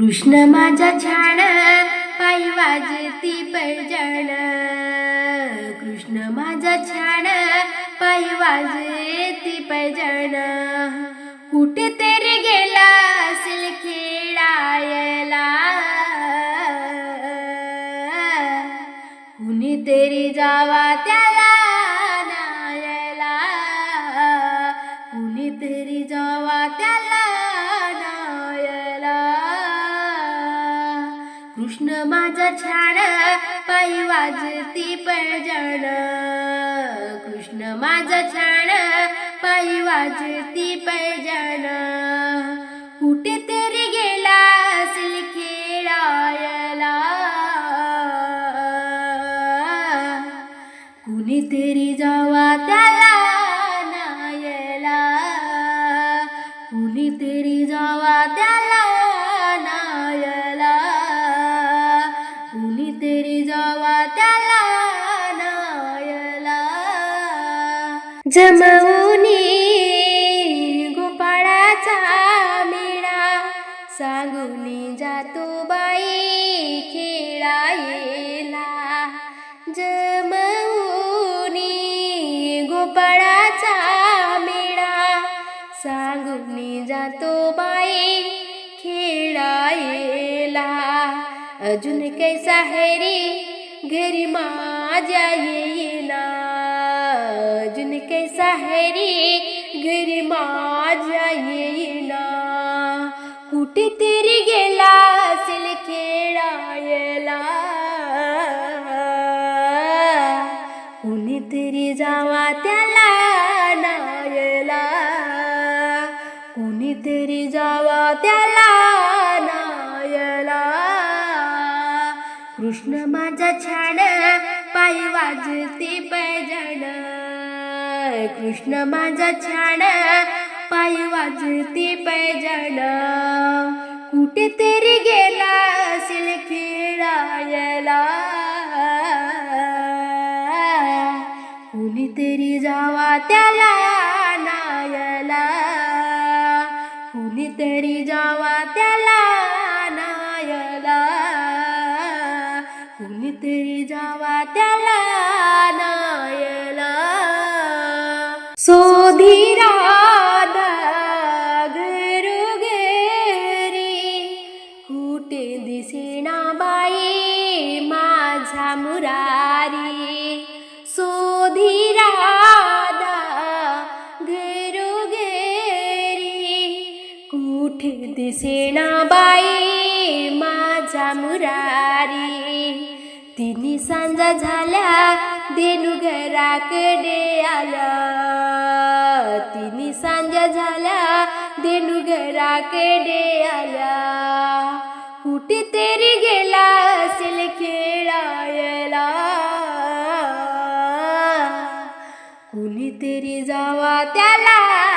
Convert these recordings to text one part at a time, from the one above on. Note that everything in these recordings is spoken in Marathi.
कृष्ण माझा छान पायी वाजती पैजण कृष्ण माझा छान पायी वाजती पैजण कुठे तरी गेला असेल खेळायला. कुणीतरी जावा त्याला नायला कुणीतरी जा माझा छान पायी वाजती पळजण कृष्ण माझा छान पायी वाजती पळजण कुठे तरी गेला असेल खेळायला. कुणीतरी जावा त्याला नायला कुणीतरी जावा त्याला त्याला नायला. जमवूनी गोपाळाचा मेळा. सांगूनी जातो बाई खेळायला जमवूनी गोपाळाचा मेळा. सांगूनी जातो बाई खेळायला अजून कैसा हैरी घरी माझ्या येईना अजून कैसा हेरी घरी माझ्या येईना कुठे तरी गेला असेल खेळायला. कुणीतरी जावा त्याला नायला कुणीतरी जावा त्याला कृष्ण माझा छान पायी वाजते पैजण. कृष्ण माझा छान पायी वाजते पैजण. कुठे तरी गेला असेल खेळायला. कुणीतरी जावा त्याला नायला कुणीतरी जावा त्याला तरी जावा त्याला तिन्ही सांजा झाल्या. देणू घराकडे आला. तिने सांजा झाल्या. देणू घराकडे आला. कुठे तरी गेला असेल खेळायला. कुणीतरी जावा त्याला.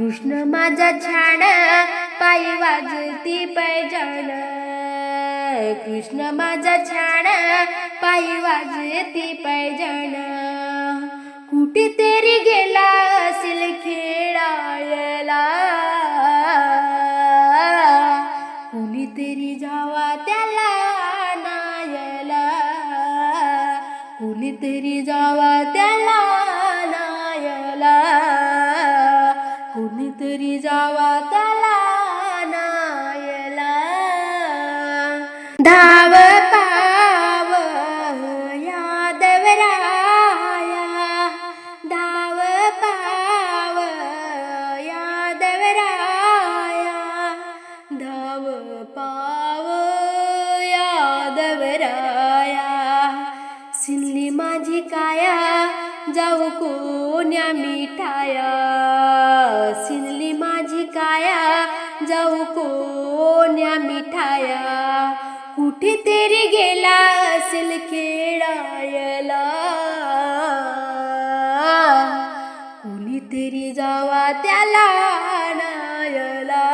कृष्ण माझा छान पायी वाजती पैजण. कृष्ण माझा छान पायी वाजती पैजण. कुठेतरी गेला असेल खेळायला. कुणीतरी जावा त्याला नायला कुणीतरी जावा त्याला नायला कुणीतरी जावा त्याला. कोण्या मिठाया. कुठेतरी गेला असेल खेळायला. कुणीतरी जावा त्याला नायला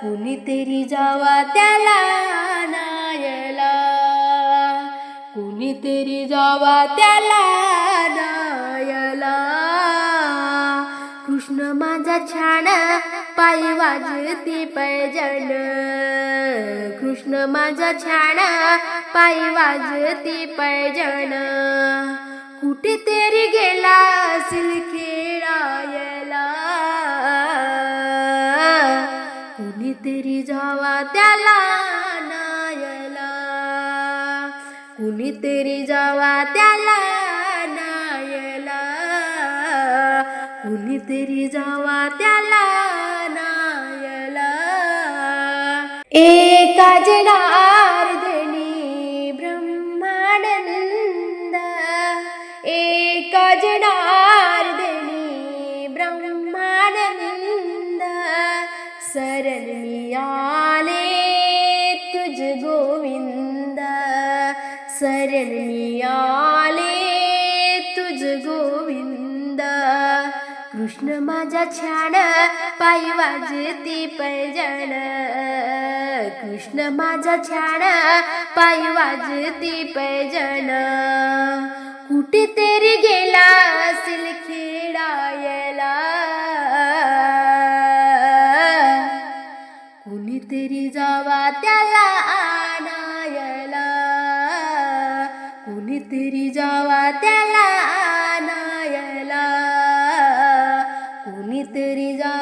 कुणी कुणीतरी जावा त्याला नायला कुणीतरी जावा त्याला कृष्ण माझा छान. पायी वाजती पैजण. कृष्ण माझा छान. पायी वाजती पैजण. कुठेतरी गेला असेल खेळायला कुणीतरी जावा त्याला नायला. कुणीतरी जावा त्याला कुणीतरी जावा त्याला नायला एका जनार्दनी ब्रह्मानंद एका जनार्दनी ब्रह्मानंद शरण मियाले तुझ गोविंद शरण मियाले छान पायी वाजती पैजण. कृष्ण माझा छान पायी वाजती पैजण. कुठेतरी गेला असेल खेळायला तेरी जा